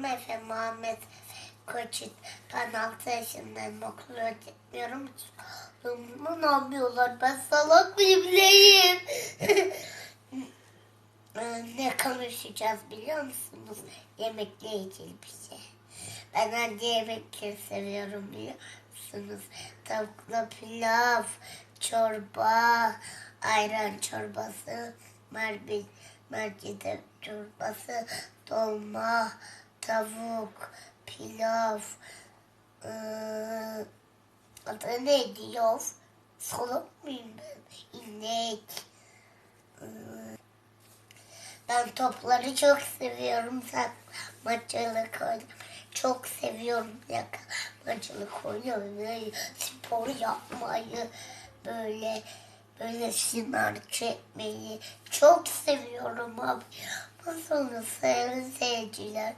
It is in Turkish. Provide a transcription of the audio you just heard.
Adım Efe Muhammed Koçit. Ben 6 yaşındayım. Okula gitmiyorum. Bunu ne yapıyorlar? Ben salak mıyım neyim? Ee, ne konuşacağız biliyor musunuz? Yemekle ilgili bir şey. Ben hangi yemekleri seviyorum biliyor musunuz? Tavuklu pilav, çorba, ayran çorbası, merbi, mercimek çorbası, dolma, tavuk, pilav, ee, adı neydi yov? Soluk muyum ben? İnek. Ee, ben topları çok seviyorum. Saklamacılık oynamayı çok seviyorum. Yakalamacılık oynamayı, spor yapmayı, böyle böyle sınav çekmeyi çok seviyorum abi. Nasıl seyirciler?